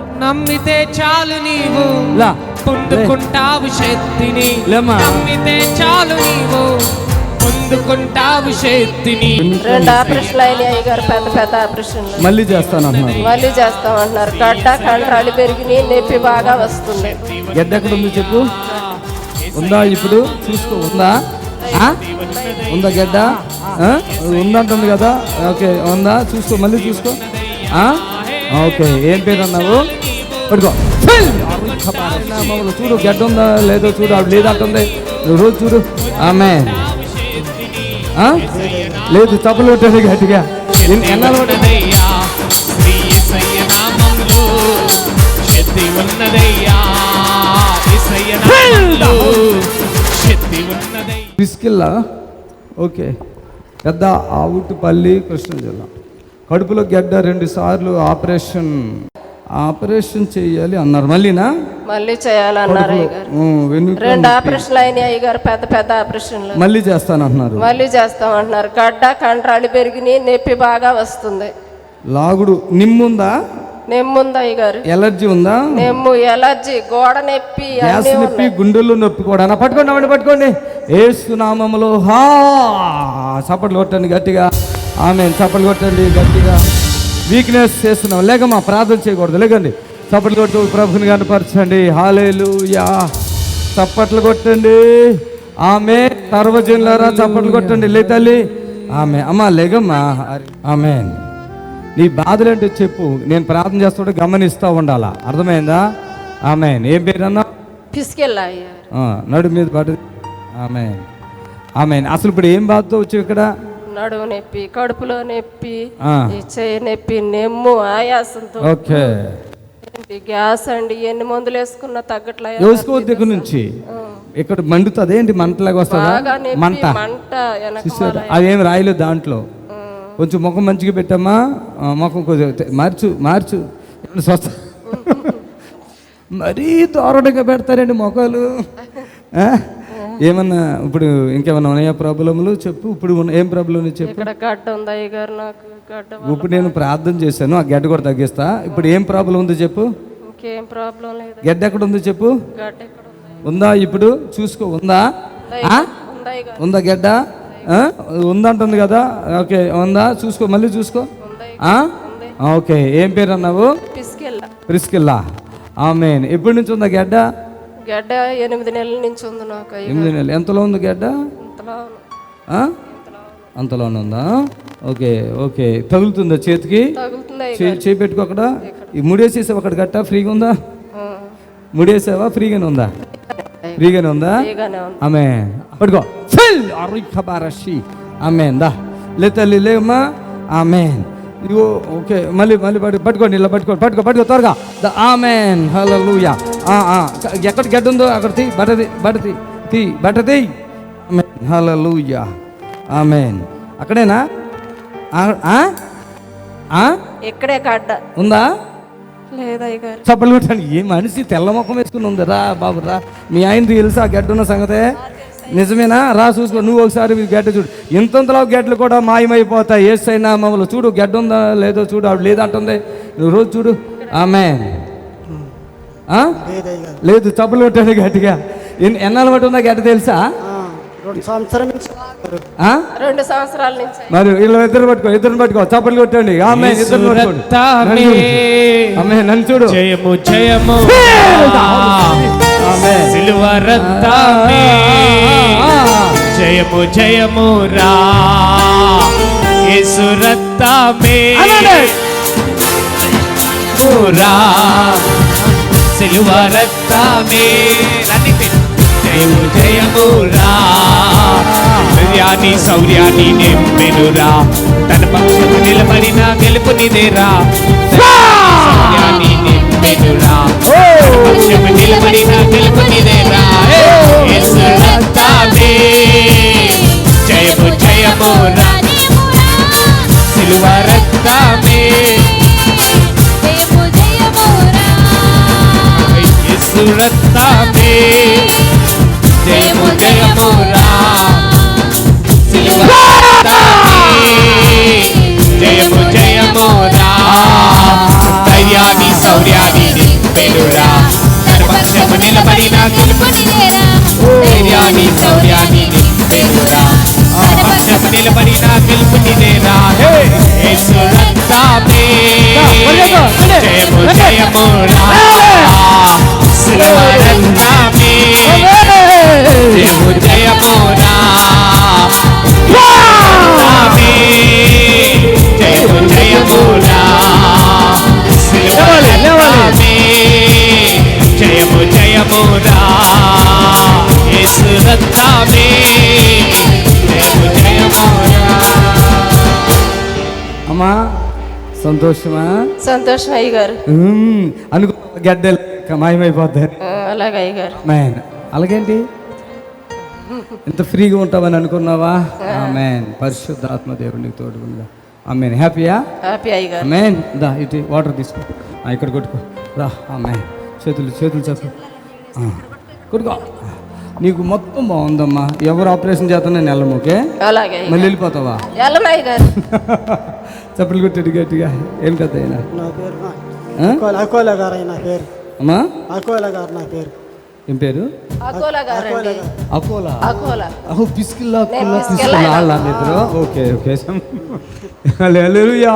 నమ్మితే చాలు నీవు. లా. పొందుకుంటావు శక్తిని. లేమ్మా. నమ్మితే చాలు నీవు. పొందుకుంటావు శక్తిని. రెండు ఆపరేషన్లు అయినాయి అయ్యగారు పెద్ద పెద్ద ఆపరేషన్లు. మళ్ళీ చేస్తాను అంటున్నారు మళ్ళీ చేస్తామంటున్నారు. గడ్డ కండరాలు పెరిగి నొప్పి బాగా వస్తుంది. గడ్డ ఎక్కడ ఉంది చెప్పు? ఉందా ఇప్పుడు? చూసుకో ఉందా? ఉందా గడ్డ? ఉందంటుంది కదా. ఓకే ఉందా? చూసుకో మళ్ళీ చూసుకో. ఆ? ఓకే ఏం పేరు అన్నావు పడుకో చూడు గడ్డ ఉందా లేదో చూడు ఆవిడ లేదంటుంది నువ్వు రోజు చూడు. ఆమె? లేదు తప్పులు ఉంటుంది గట్టిగా. ఎన్ని- ఎన్నాళ్ళు బిస్కిల్లా? ఓకే. పెద్ద ఆవుటిపల్లి కృష్ణా జిల్లా. కడుపులో గడ్డ రెండు సార్లు ఆపరేషన్ ఆపరేషన్ చేయాలి అన్నారు. మళ్ళీనా? మళ్ళీ చేయాలన్నారు రెండు ఆపరేషన్లు అయినాయి అయ్యగారు పెద్ద పెద్ద ఆపరేషన్లు. మళ్ళీ చేస్తాను అంటున్నారు మళ్ళీ చేస్తామంటున్నారు. గడ్డ కండరాలు పెరిగి నొప్పి బాగా వస్తుంది. లాగుడు నిమ్ముందా? నెమ్ముంది అయ్యగారు? ఎలర్జీ ఉందా? నెమ్ము ఎలర్జీ గోడ నొప్పి గ్యాస్ నొప్పి గుండెల్లో నొప్పి కూడా. పట్టుకోండి పట్టుకోండి. ఏసునామములో హా! చప్పట్లు కొట్టండి గట్టిగా. ఆమె చప్పట్లు కొట్టండి గట్టిగా. వీక్నెస్ చేస్తున్నాం. లేకమ్మా ప్రార్థన చేయకూడదు. లేకండి చప్పట్లు కొట్టు ప్రభుని కనపరచండి హాలేలు యా చప్పట్లు కొట్టండి. ఆమె సర్వజనులారా చప్పట్లు కొట్టండి. లే తల్లి. ఆమె అమ్మా లేగమ్మా. ఆమె నీ బాధలేంటో చెప్పు. నేను ప్రార్థన చేస్తుంటే గమనిస్తూ ఉండాలా? అర్థమైందా? ఆమె ఏం పేరు అన్నా పిసికెళ్ళా నడు మీద పడు. ఆమె ఆమె అసలు ఇప్పుడు ఏం బాధతో వచ్చావు ఇక్కడ? నడుము నొప్పి కడుపులో నొప్పి. ఈ చేయి నొప్పి నెమ్ము ఆయాసంతో ఓకే. గ్యాస్ అండి ఎన్ని మందులు వేసుకున్నా తగ్గట్లే వేసుకో దగ్గర నుంచి. ఇక్కడ మండుతుంది ఏంటి? మంటలాగా వస్తుందా? మంట. మంట అదేం రాయలేదు దాంట్లో. కొంచెం ముఖం మంచిగా పెట్టమ్మా. ముఖం కొంచెం మార్చు మార్చు. స్వస్థ? మరీ దారుణంగా పెడతారండి మొఖాలు? ఏమన్నా ఇప్పుడు ఇంకేమన్నా ఉన్నాయా ప్రాబ్లములు? చెప్పు. ఇప్పుడు ఏం ప్రాబ్లం చెప్పు. ఇప్పుడు నేను ప్రార్థన చేశాను. ఆ గడ్డ కూడా తగ్గిస్తా. ఇప్పుడు ఏం ప్రాబ్లం ఉందో చెప్పు. గడ్డ ఎక్కడ ఉందో చెప్పు. ఉంది? ఇప్పుడు? చూసుకో. ఉందా? ఉంది గడ్డ? ఉందంటుంది కదా? ఓకే. ఉందా? చూసుకో. మళ్ళీ చూసుకో? ఓకే. ఏం పేరు అన్నావు? ప్రిస్కిల్లా. ఆమెన్. ఎప్పటి నుంచి ఉందా గడ్డ గడ్డ ఎనిమిది నెలల నుంచి ఉంది నాకు ఎనిమిది నెలలు. ఎంతలో ఉంది గడ్డ? అంతలోనే ఉందా. Okay okay. తగులుతుందా చేతికి? చేయి పెట్టుకో అక్కడ. ఈ ముడేసేసావు అక్కడ గట్ట ఫ్రీగా ఉందా? ముడేసావా? ఫ్రీగానే ఉందా? ఫ్రీగానే. ఉందా? ఫ్రీగానే ఉంది. ఆమె పడుకో ఫిల్! అరిఖబారషి ఆమె దా. లే తల్లి లేమ్మా ఆమె ఇగో ఓకే. మళ్ళీ మళ్ళీ పట్టు పట్టుకోండి ఇలా పట్టుకో పట్టుకో పట్టుకో త్వరగా. ద ఆమెన్. ఆ ఎక్కడ గడ్డ ఉందో అక్కడ తీ బట్టది బట్టది తీ బట్టది ఆమెన్ హల్లెలూయా ఆమెన్ అక్కడేనా? ఆ? ఆ? ఆ? ఇక్కడే గడ్డ ఉందా? చప్పలు కొట్టండి ఏ మనిషి తెల్ల ముఖం వేసుకుని ఉంది. రా బాబు రా. మీ ఆయన తెలుసా గడ్డ ఉన్న సంగతే? నిజమేనా? రా చూసుకో. నువ్వు ఒకసారి మీ గడ్డ చూడు. ఇంతంతలో గడ్డలు కూడా మాయమైపోతాయి. ఏసైనా మమ్మల్ని చూడు గడ్డ ఉందా లేదో చూడు ఆవిడ లేదంటుంది. నువ్వు రోజు చూడు. ఆమె ఆ? లేదు చప్పలు కొట్టండి గట్టిగా. ఎన్ని ఎన్నాళ్ళు బట్టి ఉందా గడ్డ తెలుసా రెండు సంవత్సరాల నుంచి. మరి వీళ్ళు ఇద్దరు పట్టుకో ఇద్దరు పట్టుకో చప్పలు కొట్టండి. ఆమె ఇద్దరు ఆమె నన్ను చూడు. జయము జయము. ఆమె సిలువ రక్తమే. జయము జయము రా. యేసు రక్తమే. రా. సిలువ రక్తమే. జయము జయము రా ధైర్యాన్ని శౌర్యాన్ని నింపెనురా. తన పక్షము నిలబడిన గెలుపునిదేరా శౌర్యాన్ని నింపెనురా. పక్షము నిలబడిన గెలుపునిదేరా యేసు రక్తమే. జయము జయము నిలబడిన గెలుపునిదేరా ధైర్యాన్ని శౌర్యాన్ని యేసు రక్తమే జయము జయము రా శిలువ రక్తమే అమ్మా సంతోషమా? సంతోషం అయ్య గారు ఉమ్, అనుకో గడ్డలు మాయమైపోద్ది అలాగే అయ్య గారు మ్యాన్ అలాగేంటి? ఎంత ఫ్రీగా ఉంటామని అనుకున్నావా? ఆమెన్ పరిశుద్ధ ఆత్మ దేవునికి తోడుగా ఆమెన్ హ్యాపీయా హ్యాపీ అయ్య గారు ఆమెన్ దా ఇటు వాటర్ తీసుకో. ఇక్కడ కొట్టుకో. రా ఆమెన్ చేతులు చేతులు చెప్పు కొట్టుకో. నీకు మొత్తం బాగుందమ్మా. ఎవరు ఆపరేషన్ చేస్తానో నెలము ఓకే? అలాగే మళ్ళీ వెళ్ళిపోతావా? చప్పలు కొట్టేది గట్టిగా ఏం పెద్ద అయినా? అకోల అకోల గారు అయిన పేరు. అమ్మా? అకోల గారు నా పేరు. ఏం పేరు? అకోలా అకోలా అకోలా? అహో పిల్ల పిసికిల్లా తీసుకున్నా ఓకే ఓకే. హల్లెలూయా.